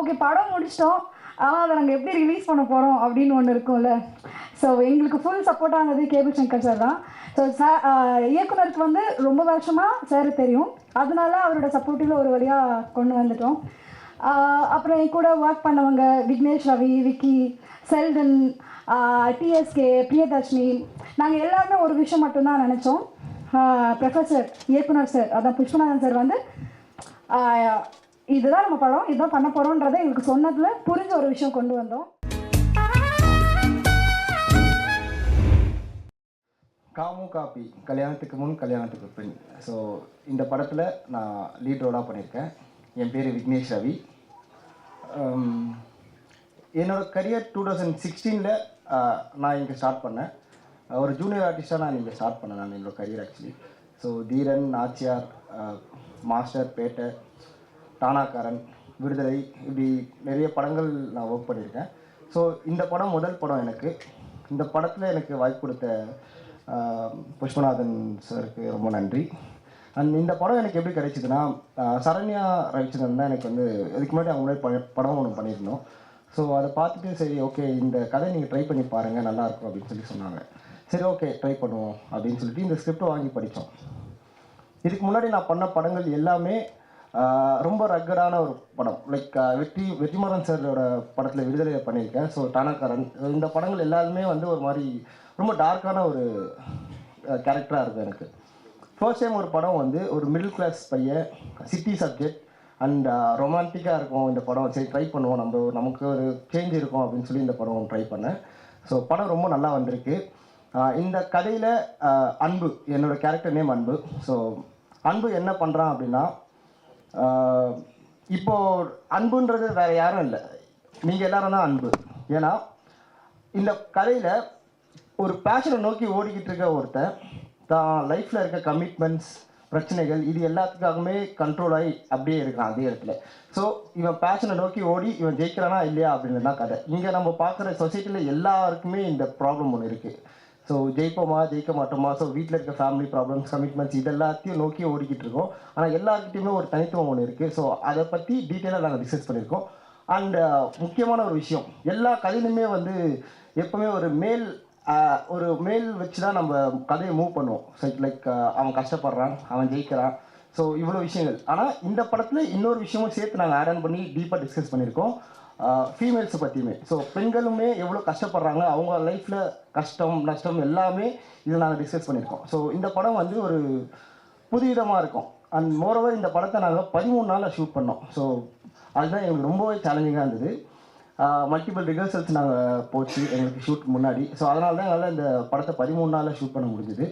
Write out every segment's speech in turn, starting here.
Okay படம் முடிச்சிட்டோம் ஆனால் அதை நாங்கள் எப்படி ரிலீஸ் பண்ண போகிறோம் அப்படின்னு ஒன்று இருக்கும்ல. ஸோ எங்களுக்கு ஃபுல் சப்போர்ட்டாக இருந்தது கேபிள் சங்கர் சார் தான். ஸோ சார் இயக்குனருக்கு வந்து ரொம்ப வருஷமாக சார் தெரியும். அதனால அவரோட சப்போர்ட்டில் ஒரு வழியாக கொண்டு வந்துட்டோம். அப்புறம் என் கூட ஒர்க் பண்ணவங்க விக்னேஷ் ரவி விக்கி செல்டன் டிஎஸ்கே பிரியதர்ஷினி நாங்கள் எல்லாருமே ஒரு விஷயம் மட்டும்தான் நினச்சோம். ப்ரொஃபஸர் இயக்குனர் சார் அதான் புஷ்பநாதன் சார் வந்து இதுதான் நம்ம படம் இதுதான் பண்ண போகிறோன்றதை எங்களுக்கு சொன்னதில் புரிஞ்ச ஒரு விஷயம் கொண்டு வந்தோம். காமு காப்பி கல்யாணத்துக்கு முன் கல்யாணத்துக்கு பின். ஸோ இந்த படத்தில் நான் லீட் ரோலாக பண்ணியிருக்கேன் என் பேர் விக்னேஷ் ரவி. என்னோடய கரியர் டூ தௌசண்ட் சிக்ஸ்டீனில் நான் இங்கே ஸ்டார்ட் பண்ணேன். ஒரு ஜூனியர் ஆர்டிஸ்டாக நான் இங்கே ஸ்டார்ட் பண்ணேன் நான் என்னோடய career actually so Theeran Naachiyaar master Petta Taanakkaran Viduthalai இப்படி நிறைய படங்கள் நான் ஒர்க் பண்ணியிருக்கேன். ஸோ இந்த படம் முதல் படம் எனக்கு. இந்த படத்தில் எனக்கு வாய்ப்பு கொடுத்த புஷ்பநாதன் சாருக்கு ரொம்ப நன்றி. அண்ட் இந்த படம் எனக்கு எப்படி கிடைச்சிதுன்னா சரண்யா ரவிச்சந்திரன் தான் எனக்கு வந்து இதுக்கு முன்னாடி அவங்க முன்னாடி படம் ஒன்று பண்ணியிருந்தோம். ஸோ அதை பார்த்துட்டு சரி ஓகே இந்த கதை நீங்கள் ட்ரை பண்ணி பாருங்கள் நல்லாயிருக்கும் அப்படின்னு சொல்லி சொன்னாங்க. சரி ஓகே ட்ரை பண்ணுவோம் அப்படின்னு சொல்லிட்டு இந்த ஸ்கிரிப்டை வாங்கி படித்தோம். இதுக்கு முன்னாடி நான் பண்ண படங்கள் எல்லாமே ரொம்ப ரக்கடான ஒரு படம். லைக் வெற்றி வெற்றிமாறன் சாரோட படத்தில் விடுதலை பண்ணியிருக்கேன். ஸோ டானாக்காரன் இந்த படங்கள் எல்லாருமே வந்து ஒரு மாதிரி ரொம்ப டார்க்கான ஒரு கேரக்டராக இருக்கும் எனக்கு. ஃபர்ஸ்ட் டைம் ஒரு படம் வந்து ஒரு மிடில் கிளாஸ் பையன் சிட்டி சப்ஜெக்ட் அண்ட் ரொமான்டிக்காக இருக்கும் இந்த படம். சரி ட்ரை பண்ணுவோம். நம்ம நமக்கு ஒரு சேஞ்ச் இருக்கும் அப்படின்னு சொல்லி இந்த படம் ட்ரை பண்ணேன். ஸோ படம் ரொம்ப நல்லா வந்திருக்கு. இந்த கதையில் அன்பு என்னோடய கேரக்டர் நேம் அன்பு. ஸோ அன்பு என்ன பண்ணுறான் அப்படின்னா இப்போ அன்புன்றது வேற யாரும் இல்லை. நீங்கள் எல்லாரும் தான் அன்பு. ஏன்னா இந்த கதையில் ஒரு பேஷனை நோக்கி ஓடிக்கிட்டு இருக்க ஒருத்தன் தான் லைஃப்பில் இருக்க கமிட்மெண்ட்ஸ் பிரச்சனைகள் இது எல்லாத்துக்காகவுமே கண்ட்ரோல் ஆகி அப்படியே இருக்கான் அதே இடத்துல. ஸோ இவன் பேஷனை நோக்கி ஓடி இவன் ஜெயிக்கிறானா இல்லையா அப்படின்னு தான் கதை. இங்கே நம்ம பார்க்குற சொசைட்டியில் எல்லாருக்குமே இந்த ப்ராப்ளம் ஒன்று இருக்குது ஸோ ஜெயிப்போமா ஜெயிக்க மாட்டோமா ஸோ வீட்டில் இருக்க ஃபேமிலி ப்ராப்ளம்ஸ் கமிட்மெண்ட்ஸ் இது எல்லாத்தையும் நோக்கி ஓடிக்கிட்டு இருக்கோம். ஆனால் எல்லாருக்கிட்டையுமே ஒரு தனித்துவம் ஒன்று இருக்குது ஸோ அதை பற்றி டீட்டெயிலாக நாங்கள் டிஸ்கஸ் பண்ணியிருக்கோம். அண்ட் uh, முக்கியமான ஒரு விஷயம். எல்லா கதையிலுமே வந்து எப்பவுமே ஒரு மேல் ஒரு மேல் வச்சு தான் நம்ம கதையை மூவ் பண்ணுவோம். ஸோ லைக் அவன் கஷ்டப்படுறான் அவன் ஜெயிக்கிறான். ஸோ இவ்வளோ விஷயங்கள். ஆனால் இந்த படத்தில் இன்னொரு விஷயமும் சேர்த்து நாங்கள் ஆட் ஆன் பண்ணி டீப்பாக டிஸ்கஸ் பண்ணியிருக்கோம். ஃபீமேல்ஸை பற்றியுமே ஸோ பெண்களுமே எவ்வளோ கஷ்டப்படுறாங்க அவங்க லைஃப்பில் கஷ்டம் நஷ்டம் எல்லாமே இதில் நாங்கள் டிஸ்கஸ் பண்ணியிருக்கோம். ஸோ இந்த படம் வந்து ஒரு புதுவிதமாக இருக்கும். அண்ட் மோரோவர் இந்த படத்தை நாங்கள் பதிமூணு நாளில் ஷூட் பண்ணோம். ஸோ அதுதான் எங்களுக்கு ரொம்பவே சேலஞ்சிங்காக இருந்தது. மல்டிபிள் ரிஹர்சல்ஸ் நாங்கள் போச்சு எங்களுக்கு ஷூட் முன்னாடி. ஸோ அதனால தான் எங்களால் இந்த படத்தை பதிமூணு நாளில் ஷூட் பண்ண முடிஞ்சுது.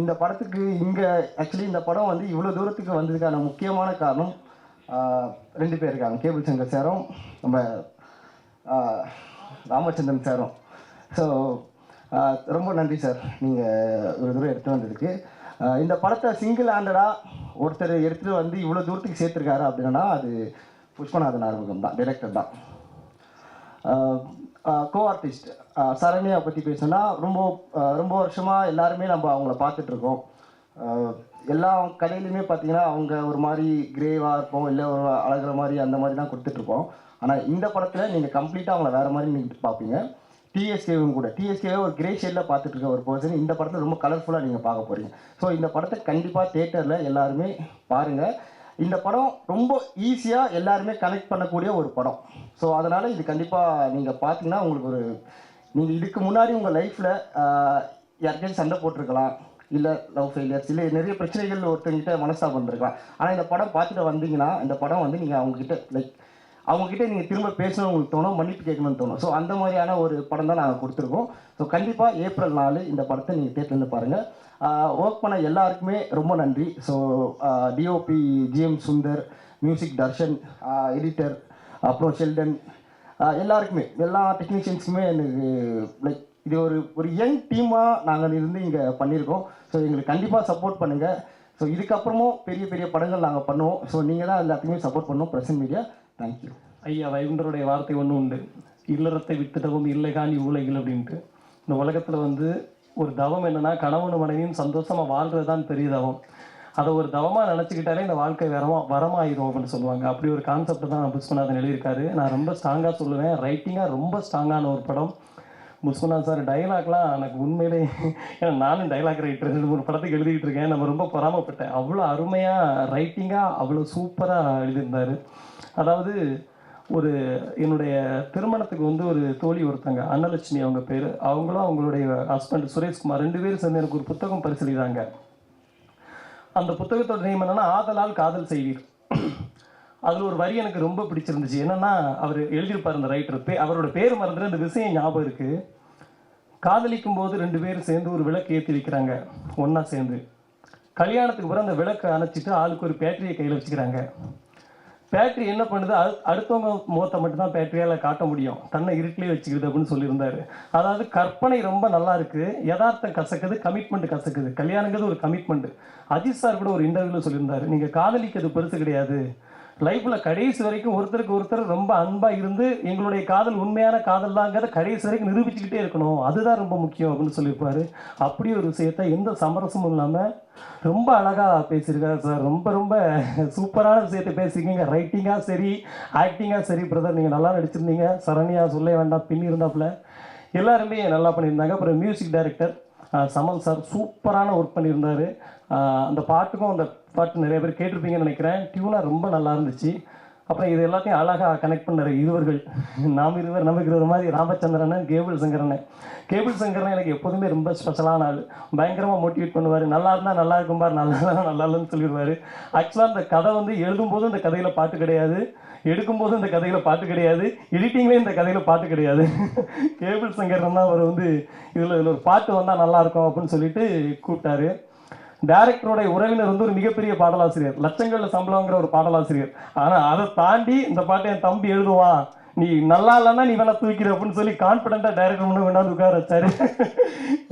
இந்த படத்துக்கு இங்கே ஆக்சுவலி இந்த படம் வந்து இவ்வளோ தூரத்துக்கு வந்ததுக்கான முக்கியமான காரணம் ரெண்டு பேர் இருக்காங்க. கேபிள் சங்கர் சாரும் நம்ம ராமச்சந்திரன் சாரும். ஸோ ரொம்ப நன்றி சார். நீங்கள் ஒரு தூரம் எடுத்து வந்ததுக்கு. இந்த படத்தை சிங்கிள் ஹேண்டடாக ஒருத்தர் எடுத்துகிட்டு வந்து இவ்வளோ தூரத்துக்கு சேர்த்துருக்காரு அப்படின்னா அது புஷ்பநாதன் ஆர்வகம் தான் டைரக்டர் தான். கோ ஆர்டிஸ்ட் சரண்யா பற்றி பேசணும்னா ரொம்ப ரொம்ப வருஷமாக எல்லாருமே நம்ம அவங்கள பார்த்துட்ருக்கோம் எல்லா கடையிலுமே பார்த்தீங்கன்னா அவங்க ஒரு மாதிரி கிரேவாக இருப்போம் இல்லை ஒரு அழகிற மாதிரி அந்த மாதிரி தான் கொடுத்துட்ருப்போம் ஆனால் இந்த படத்தில் நீங்கள் கம்ப்ளீட்டாக அவங்கள வேறு மாதிரி நீங்கள் பார்ப்பீங்க. டிஎஸ்கேவும் கூட. டிஎஸ்கேவை ஒரு கிரே ஷேடில் பார்த்துட்டு இருக்க ஒரு பர்சன் இந்த படத்தை ரொம்ப கலர்ஃபுல்லாக நீங்கள் பார்க்க போகிறீங்க ஸோ இந்த படத்தை கண்டிப்பாக தேட்டரில் எல்லாருமே பாருங்கள் இந்த படம் ரொம்ப ஈஸியாக எல்லாருமே கனெக்ட் பண்ணக்கூடிய ஒரு படம். ஸோ அதனால் இது கண்டிப்பாக நீங்கள் பார்த்தீங்கன்னா உங்களுக்கு ஒரு நீங்கள் இதுக்கு முன்னாடி உங்கள் லைஃப்பில் யார்கிட்டயும் சண்டை போட்டிருக்கலாம். இல்லை லவ் ஃபெயிலியர்ஸ் இல்லை நிறைய பிரச்சனைகள் ஒருத்தங்கிட்ட மனசாக வந்திருக்கலாம். ஆனால் இந்த படம் பார்த்துட்டு வந்தீங்கன்னா இந்த படம் வந்து நீங்கள் அவங்கக்கிட்ட லைக் அவங்கக்கிட்ட நீங்கள் திரும்ப பேசணும் உங்களுக்கு தோணும் மன்னிப்பு கேட்கணும்னு தோணும். ஸோ அந்த மாதிரியான ஒரு படம் தான் நாங்கள் கொடுத்துருக்கோம். ஸோ கண்டிப்பாக ஏப்ரல் நாலு இந்த படத்தை நீங்கள் தேட்டர்லேருந்து பாருங்கள் ஒர்க் பண்ண எல்லாருக்குமே ரொம்ப நன்றி. So DOP GM Sundar music Darshan editor அப்புறம் ஷெல்டன் எல்லாருக்குமே எல்லா டெக்னீஷியன்ஸுக்குமே எனக்கு லைக் இது ஒரு ஒரு யங் டீமாக நாங்கள் இருந்து இங்கே பண்ணியிருக்கோம். ஸோ எங்களுக்கு கண்டிப்பாக சப்போர்ட் பண்ணுங்கள் ஸோ இதுக்கப்புறமும் பெரிய பெரிய படங்கள் நாங்கள் பண்ணுவோம். ஸோ நீங்கள் தான் எல்லாத்தையுமே சப்போர்ட் பண்ணுவோம் பிரசன் மீடியா தேங்க்யூ ஐயா வைகுண்டருடைய வார்த்தை ஒன்று உண்டு. இல்லறத்தை விட்டுட்டவும் இல்லை காணி உலகில் அப்படின்ட்டு. இந்த உலகத்தில் வந்து ஒரு தவம் என்னென்னா கணவன் மனைவியும் சந்தோஷமாக வாழ்கிறது தான் பெரிய தவம். அதை ஒரு தவமாக நினச்சிக்கிட்டாலே இந்த வாழ்க்கை வரமா வரமாயிரும் அப்படின்னு சொல்லுவாங்க. அப்படி ஒரு கான்செப்ட் தான் புஷ்பநாதன் எழுதியிருக்காரு. நான் ரொம்ப ஸ்ட்ராங்காக சொல்லுவேன். ரைட்டிங்காக ரொம்ப ஸ்ட்ராங்கான ஒரு படம். புஷ்பநாத் சார் டைலாக்லாம் எனக்கு உண்மையிலே ஏன்னா நானும் டைலாக் ரைட்டர் ரெண்டு மூணு படத்துக்கு எழுதிக்கிட்டு இருக்கேன். நம்ம ரொம்ப பொறாமப்பட்டேன். அவ்வளோ அருமையாக ரைட்டிங்காக அவ்வளோ சூப்பராக எழுதியிருந்தார். அதாவது ஒரு என்னுடைய திருமணத்துக்கு வந்து ஒரு தோழி ஒருத்தங்க அன்னலட்சுமி அவங்க பேர். அவங்களும் அவங்களுடைய ஹஸ்பண்ட் சுரேஷ்குமார் ரெண்டு பேரும் சேர்ந்து எனக்கு ஒரு புத்தகம் பரிசீலிதாங்க அந்த புத்தகத்தோட நேம் என்னன்னா ஆதலால் காதல் செய்வீர். அதில் ஒரு வரி எனக்கு ரொம்ப பிடிச்சிருந்துச்சு. என்னன்னா அவர் எழுதியிருப்பார் அந்த ரைட்டர் பே அவரோட பேர் மறந்துட்டு அந்த விஷயம் ஞாபகம் இருக்கு. காதலிக்கும் போது ரெண்டு பேரும் சேர்ந்து ஒரு விளக்கு ஏற்றி வைக்கிறாங்க. ஒன்றா சேர்ந்து. கல்யாணத்துக்கு பிறகு அந்த விளக்கை அணைச்சிட்டு ஆளுக்கு ஒரு பேட்டரியை கையில் வச்சுக்கிறாங்க. பேட்டரி என்ன பண்ணுது? அது அடுத்தவங்க முகத்தை மட்டும்தான் பேட்டரியால் காட்ட முடியும். தன்னை இருட்டிலே வச்சுக்கிறது அப்படின்னு சொல்லியிருந்தாரு. அதாவது கற்பனை ரொம்ப நல்லா இருக்குது யதார்த்தம் கசக்குது கமிட்மெண்ட் கசக்குது. கல்யாணங்கிறது ஒரு கமிட்மெண்ட் அஜித் சார் கூட ஒரு இன்டர்வியூவில் சொல்லியிருந்தார். நீங்கள் காதலிக்கிறது பெருசு கிடையாது. லைஃப்ல கடைசி வரைக்கும் ஒருத்தருக்கு ஒருத்தர் ரொம்ப அன்பா இருந்து எங்களுடைய காதல் உண்மையான காதல் தாங்கிறத கடைசி வரைக்கும் நிரூபிச்சுக்கிட்டே இருக்கணும். அதுதான் ரொம்ப முக்கியம் அப்படின்னு சொல்லியிருப்பாரு. அப்படி ஒரு விஷயத்த எந்த சமரசமும் இல்லாம ரொம்ப அழகா பேசியிருக்காரு சார். ரொம்ப ரொம்ப சூப்பரான விஷயத்தை பேசியிருக்கீங்க. ரைட்டிங்கா சரி ஆக்டிங்கா சரி பிரதர் நீங்க நல்லா நடிச்சிருந்தீங்க. சரண்யா சொல்ல வேண்டாம். பின்னி இருந்தாப்புல. எல்லாருமே நல்லா பண்ணியிருந்தாங்க. அப்புறம் மியூசிக் டைரக்டர் சமல் சார் சூப்பரான ஒர்க் பண்ணியிருந்தார். அந்த பாட்டுக்கும் அந்த பாட்டு நிறைய பேர் கேட்டிருப்பீங்கன்னு நினைக்கிறேன். டியூனாக ரொம்ப நல்லா இருந்துச்சு. அப்புறம் இது எல்லாத்தையும் அழகாக கனெக்ட் பண்ணுற இருவர்கள். நாம் இருவர் நமக்கு மாதிரி ராமச்சந்திரன் கேபிள் சங்கரன். கேபிள் சங்கரன் எனக்கு எப்போதுமே ரொம்ப ஸ்பெஷலான ஆள். பயங்கரமாக மோட்டிவேட் பண்ணுவார். நல்லா இருந்தால் நல்லா இருக்கும்பார் நல்லா இருந்தால் நல்லா இல்லைன்னு சொல்லிடுவார். ஆக்சுவலாக அந்த கதை வந்து எழுதும்போது இந்த கதையில் பாட்டு கிடையாது. எடுக்கும்போது இந்த கதையில் பார்த்து கிடையாது எடிட்டிங்லேயும் இந்த கதையில் பார்த்து கிடையாது. கேபிள் சங்கர் தான் அவர் வந்து இதில் இதில் ஒரு பாட்டு வந்தால் நல்லாயிருக்கும் அப்படின்னு சொல்லிட்டு கூப்பிட்டாரு. டேரக்டருடைய உறவினர் வந்து ஒரு மிகப்பெரிய பாடலாசிரியர் லட்சங்கள்ல சம்பளங்கிற ஒரு பாடலாசிரியர். ஆனால் அதை தாண்டி இந்த பாட்டை என் தம்பி எழுதுவான். நீ நல்லா இல்லைன்னா நீ வேணா தூக்கிற அப்படின்னு சொல்லி கான்ஃபிடென்ட்டாக டைரக்டர் முன்ன வேணாலும் உட்கார வச்சாரு.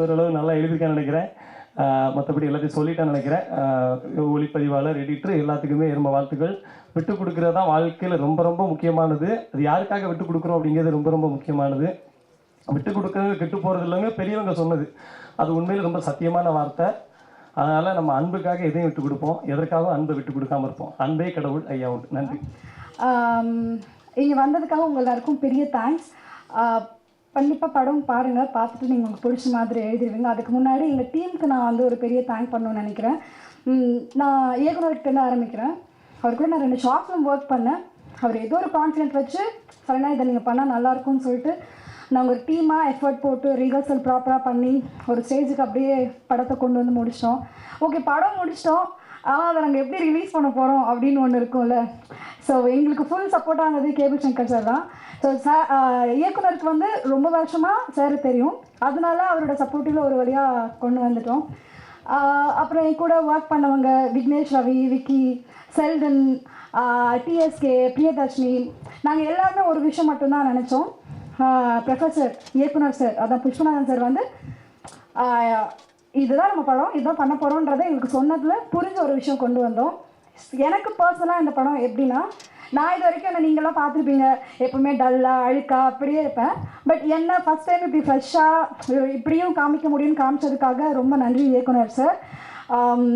ஓரளவு நல்லா எழுதியிருக்கேன்னு நினைக்கிறேன். மற்றபடி எல்லாத்தையும் சொல்லிட்டேன்னு நினைக்கிறேன். ஒளிப்பதிவாளர் எடிட்டர் எல்லாத்துக்குமே ரொம்ப வாழ்த்துக்கள். விட்டு கொடுக்கறது தான் வாழ்க்கையில் ரொம்ப ரொம்ப முக்கியமானது. அது யாருக்காக விட்டு கொடுக்குறோம் அப்படிங்கிறது ரொம்ப ரொம்ப முக்கியமானது. விட்டு கொடுக்கறது கெட்டு போகிறது இல்லைங்க பெரியவங்க சொன்னது. அது உண்மையில் ரொம்ப சத்தியமான வார்த்தை. அதனால் நம்ம அன்புக்காக எதையும் விட்டு கொடுப்போம். எதற்காகவும் அன்பை விட்டு கொடுக்காம இருப்போம். அன்பே கடவுள் ஐயா உண்டு. நன்றி. இங்கே வந்ததுக்காக உங்கள் எல்லாருக்கும் பெரிய தேங்க்ஸ் கண்டிப்பாக படம் பாருங்கள் பார்த்துட்டு நீங்கள் உங்களுக்கு பிடிச்ச மாதிரி எழுதிடுவீங்க அதுக்கு முன்னாடி எங்கள் டீமுக்கு நான் வந்து ஒரு பெரிய தேங்க் பண்ணணும்னு நினைக்கிறேன். நான் இயக்குனர்கிட்ட ஆரம்பிக்கிறேன். அவர் கூட நான் ரெண்டு ஷார்ட் ஒர்க் பண்ணேன். அவர் ஏதோ ஒரு கான்ஃபிடென்ட் வச்சு சடனாக இதை நீங்கள் பண்ணால் நல்லாயிருக்கும்னு சொல்லிட்டு நாங்கள் ஒரு டீமாக எஃபர்ட் போட்டு ரிஹர்சல் ப்ராப்பராக பண்ணி ஒரு ஸ்டேஜுக்கு அப்படியே படத்தை கொண்டு வந்து முடிச்சிட்டோம். ஓகே படம் முடிச்சிட்டோம். ஆனால் அதை நாங்கள் எப்படி ரிலீஸ் பண்ண போகிறோம் அப்படின்னு ஒன்று இருக்கும்ல. ஸோ எங்களுக்கு ஃபுல் சப்போர்ட்டாக இருந்தது கேபிள் சங்கர் சார் தான். ஸோ சார் இயக்குனருக்கு வந்து ரொம்ப வருஷமாக சார் தெரியும். அதனால அவரோட சப்போர்ட்டில் ஒரு வழியாக கொண்டு வந்துட்டோம். அப்புறம் என் கூட ஒர்க் பண்ணவங்க விக்னேஷ் ரவி விக்கி செல்டன் டிஎஸ்கே பிரியதர்ஷினி. நாங்கள் எல்லாருமே ஒரு விஷயம் மட்டும்தான் நினச்சோம். ப்ரொஃபஸர் இயக்குனர் சார் அதான் புஷ்பநாதன் சார் வந்து இதுதான் நம்ம படம் இதுதான் பண்ண போகிறோன்றதை எங்களுக்கு சொன்னதில் புரிஞ்ச ஒரு விஷயம் கொண்டு வந்தோம். எனக்கு பர்சனலாக இந்த படம் எப்படின்னா நான் இது வரைக்கும் என்ன நீங்களாம் பார்த்துருப்பீங்க. எப்பவுமே டல்லாக அழுக்கா அப்படியே இருப்பேன். பட் என்ன ஃபஸ்ட் டைம் இப்படி ஃப்ரெஷ்ஷாக இப்படியும் காமிக்க முடியும்னு காமிச்சதுக்காக ரொம்ப நன்றி இயக்குனர் சார் um,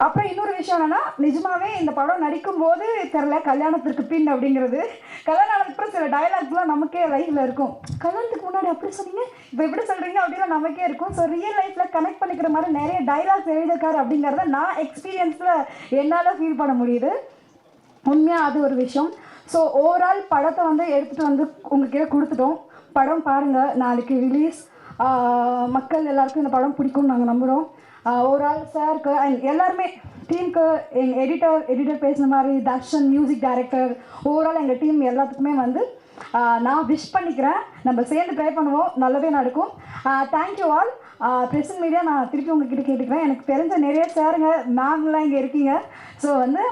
அப்புறம் இன்னொரு விஷயம் என்னன்னா நிஜமாவே இந்த படம் நடிக்கும் போது தெரில கல்யாணத்திற்கு பின் அப்படிங்கிறது. கல்யாணம் அப்புறம் சில டயலாக்ஸ்லாம் நமக்கே லைஃப்ல இருக்கும். கல்யாணத்துக்கு முன்னாடி அப்படி சொன்னீங்க? இப்போ எப்படி சொல்றீங்க? அப்படின்னு நமக்கே இருக்கும். ஸோ ரியல் லைஃப்ல கனெக்ட் பண்ணிக்கிற மாதிரி நிறைய டைலாக்ஸ் எழுதியிருக்காரு அப்படிங்கிறத நான் எக்ஸ்பீரியன்ஸ்ல என்னால் ஃபீல் பண்ண முடியுது. உண்மையாக அது ஒரு விஷயம். ஸோ ஓவரால் படத்தை வந்து எடுத்துகிட்டு வந்து உங்ககிட்ட கொடுத்துட்டோம். படம் பாருங்கள் நாளைக்கு ரிலீஸ் மக்கள் எல்லாருக்கும் இந்த படம் பிடிக்கும்னு நாங்கள் நம்புகிறோம் ஓவரால் சாருக்கு அண்ட் எல்லாருமே டீமுக்கு எங்கள் எடிட்டர் எடிட்டர் பேசுன மாதிரி தர்ஷன் மியூசிக் டைரக்டர் ஓவரால் எங்கள் டீம் எல்லாத்துக்குமே வந்து நான் விஷ் பண்ணிக்கிறேன். நம்ம சேர்ந்து ட்ரை பண்ணுவோம். நல்லதே நடக்கும். தேங்க்யூ ஆல் ப்ரெசன்ட் மீடியா நான் திருப்பி உங்ககிட்ட கேட்டுக்கிறேன். எனக்கு தெரிஞ்ச நிறைய சாருங்க மேம்லாம் இங்கே இருக்கீங்க. ஸோ வந்து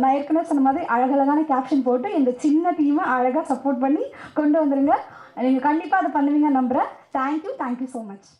நான் ஏற்கனவே சொன்ன மாதிரி அழகழகான கேப்ஷன் போட்டு இந்த சின்ன டீமை அழகாக சப்போர்ட் பண்ணி கொண்டு வந்துருங்க. நீங்கள் கண்டிப்பாக அதை பண்ணுவீங்க நம்புகிறேன் தேங்க்யூ தேங்க்யூ ஸோ மச்